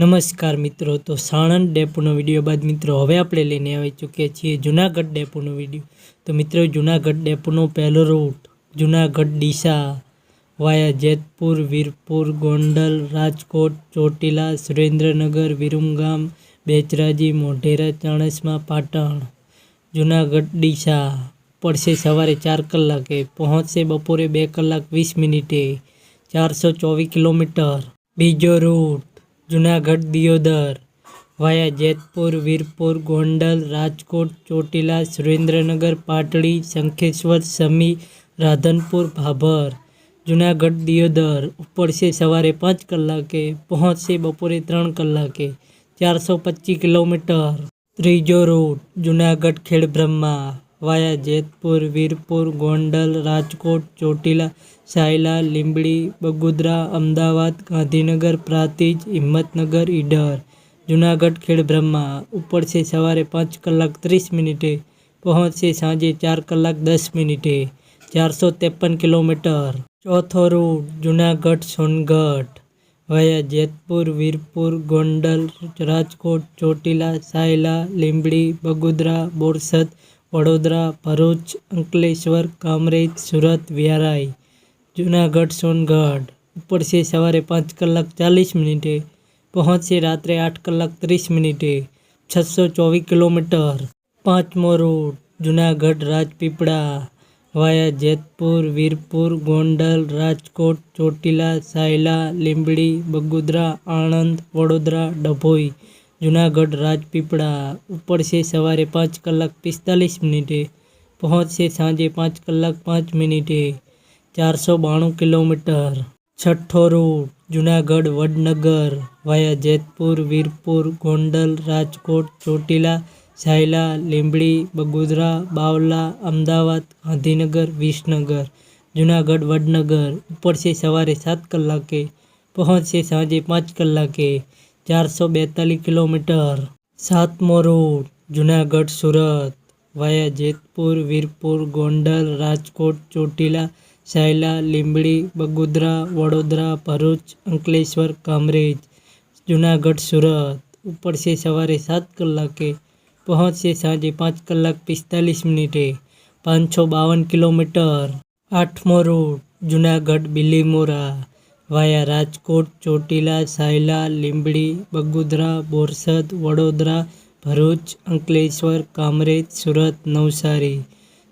નમસ્કાર મિત્રો, તો સાણંદ ડેપોનો વીડિયો બાદ મિત્રો હવે આપણે લઈને આવી ચૂક્યા છીએ જુનાગઢ ડેપોનો વીડિયો. તો મિત્રો, જુનાગઢ ડેપોનો પહેલો રૂટ, જુનાગઢ ડીસા, વાયા જેતપુર, વીરપુર, ગોંડલ, રાજકોટ, ચોટીલા, સુરેન્દ્રનગર, વિરુમગામ, બેચરાજી, મોઢેરા, ચાણસ્મા પાટણ, જુનાગઢ ડીસા. પડશે સવારે ચાર કલાકે, પહોંચશે બપોરે બે કલાક વીસ મિનિટે, ચારસો ચોવીસ કિલોમીટર. બીજો રૂટ જુનાગઢ દિયોદર, વાયા જેતપુર, વીરપુર, ગોંડલ, રાજકોટ, ચોટીલા, સુરેન્દ્રનગર, પાટડી, શંખેશ્વર, સમી, રાધનપુર, ભાભર. જુનાગઢ દિયોદર ઉપડશે સવારે પાંચ કલાકે, પહોંચશે બપોરે ત્રણ કલાકે. ચારસો પચીસ કિલોમીટર. ત્રીજો રૂટ જુનાગઢ ખેડબ્રહ્મા. વાયા જેતપુર, વીરપુર, ગોંડલ, રાજકોટ, ચોટીલા, સાયલા, લીંબડી, બગોદરા, અમદાવાદ, ગાંધીનગર, પ્રાતિજ, હિંમતનગર, ઈડર, જુનાગઢ ખેડબ્રહ્મા ઉપડશે સવારે પાંચ કલાક ત્રીસ મિનિટે પહોંચશે સાંજે ચાર કલાક દસ મિનિટે. ચારસો ત્રેપન કિલોમીટર. ચોથો રૂટ, જુનાગઢ, સોનગઢ. વાયા જેતપુર, વીરપુર, ગોંડલ, રાજકોટ, ચોટીલા, સાયલા, લીંબડી, બગોદરા, બોરસદ વડોદરા, ભરૂચ, અંકલેશ્વર, કામરેજ, સુરત વ્યારાઈ જુનાગઢ, સોનગઢ. ઉપડશે સવારે પાંચ કલાક ચાલીસ મિનિટે, પહોંચશે રાત્રે આઠ કલાક ત્રીસ મિનિટે, છસો ચોવીસ કિલોમીટર. પાંચમો રૂટ, જુનાગઢ, રાજપીપળા, વાયા જેતપુર, વીરપુર, ગોંડલ, રાજકોટ, ચોટીલા, સાયલા, લીંબડી, બગોદરા, આણંદ, વડોદરા, ડભોઈ. જુનાગઢ રાજપીપળા ઉપડશે સવારે પાંચ કલાક પિસ્તાલીસ મિનિટે પહોંચશે સાંજે પાંચ કલાક પાંચ મિનિટે, ચારસો બાણું કિલોમીટર. છઠ્ઠો રૂટ, જુનાગઢ વડનગર, વાયા જેતપુર, વીરપુર, ગોંડલ, રાજકોટ, ચોટીલા, સાયલા, લીંબડી, બગોદરા, બાવલા, અમદાવાદ, ગાંધીનગર, વિસનગર. જુનાગઢ વડનગર ઉપડશે સવારે સાત કલાકે પહોંચશે સાંજે પાંચ કલાકે ચારસો બેતાલીસ કિલોમીટર. સાતમો રૂટ, જુનાગઢ, સુરત. વાયા જેતપુર, વીરપુર, ગોંડલ, રાજકોટ, ચોટીલા, સાયલા, લીંબડી, બગોદરા, વડોદરા, ભરૂચ, અંકલેશ્વર, કામરેજ, જુનાગઢ, સુરત. ઉપડશે સવારે સાત કલાકે પહોંચશે સાંજે પાંચ કલાક પિસ્તાલીસ મિનિટે. પાંચસો બાવન કિલોમીટર. આઠમો રૂટ, જુનાગઢ, બિલીમોરા. વાયા રાજકોટ ચોટીલા સાયલા લીંબડી બગોદરા બોરસદ વડોદરા ભરૂચ અંકલેશ્વર કામરેજ સુરત નવસારી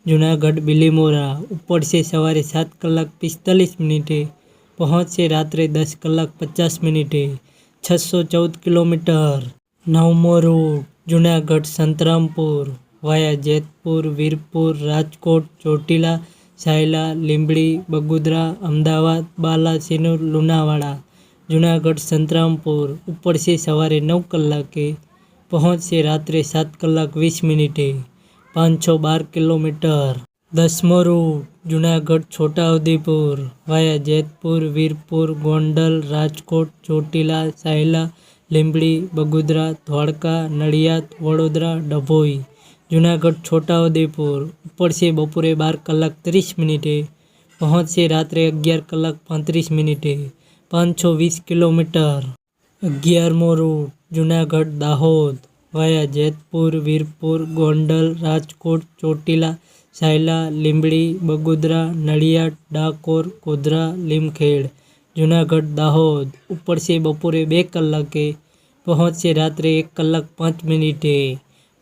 જુનાગઢ બિલીમોરા ઉપડશે સવારે સાત કલાક પિસ્તાલીસ મિનિટે પહોંચશે રાત્રે દસ કલાક પચાસ મિનિટે છસો ચૌદ કિલોમીટર નવમો રૂટ જુનાગઢ સંતરામપુર વાયા જેતપુર વીરપુર રાજકોટ ચોટીલા સાયલા, લીંબડી, બગોદરા, અમદાવાદ બાલાસિનોર લુણાવાડા, જુનાગઢ, સંતરામપુર ઉપડશે સવારે નવ કલાકે, પહોંચશે રાત્રે સાત કલાક વીસ મિનિટે પાંચસો બાર કિલોમીટર. દસમો રૂટ, જુનાગઢ, છોટાઉદેપુર, વાયા જેતપુર, વીરપુર, ગોંડલ, રાજકોટ, ચોટીલા, સાયલા, લીંબડી, બગોદરા, ધોળકા, નડિયાદ, વડોદરા, ડભોઈ. જુનાગઢ છોટાઉદેપુર ઉપડશે બપોરે બાર કલાક ત્રીસ મિનિટે પહોંચશે રાત્રે અગિયાર કલાક પાંત્રીસ મિનિટે પાંચસો વીસ કિલોમીટર. અગિયારમો રૂટ, જુનાગઢ, દાહોદ, વાયા જેતપુર, વીરપુર, ગોંડલ, રાજકોટ, ચોટીલા, સાયલા, લીંબડી, બગોદરા, નડિયાદ, ડાકોર, ગોધરા, લીમખેડ, જુનાગઢ, દાહોદ. ઉપડશે બપોરે બે કલાકે પહોંચશે રાત્રે એક કલાક પાંચ મિનિટે.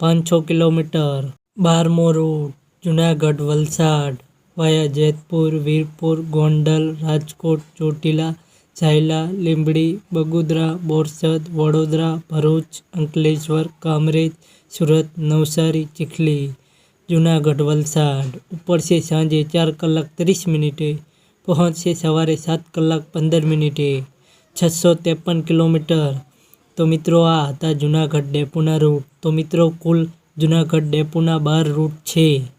પાંચસો કિલોમીટર. બારમો રૂટ, જુનાગઢ, વલસાડ, વાયા જેતપુર, વીરપુર, ગોંડલ, રાજકોટ, ચોટીલા, ઝાયલા, લીંબડી, બગુદરા, બોરસદ, વડોદરા, ભરૂચ, અંકલેશ્વર, કામરેજ, સુરત, નવસારી, ચીખલી, જુનાગઢ, વલસાડ. ઉપડશે સાંજે ચાર કલાક ત્રીસ મિનિટે પહોંચશે સવારે સાત કલાક પંદર મિનિટે. છસો ત્રેપન કિલોમીટર. તો મિત્રો, આ હતા જુનાગઢ ડેપોના રૂટ તો મિત્રો, કુલ જુનાગઢ ડેપોના બાર રૂટ છે.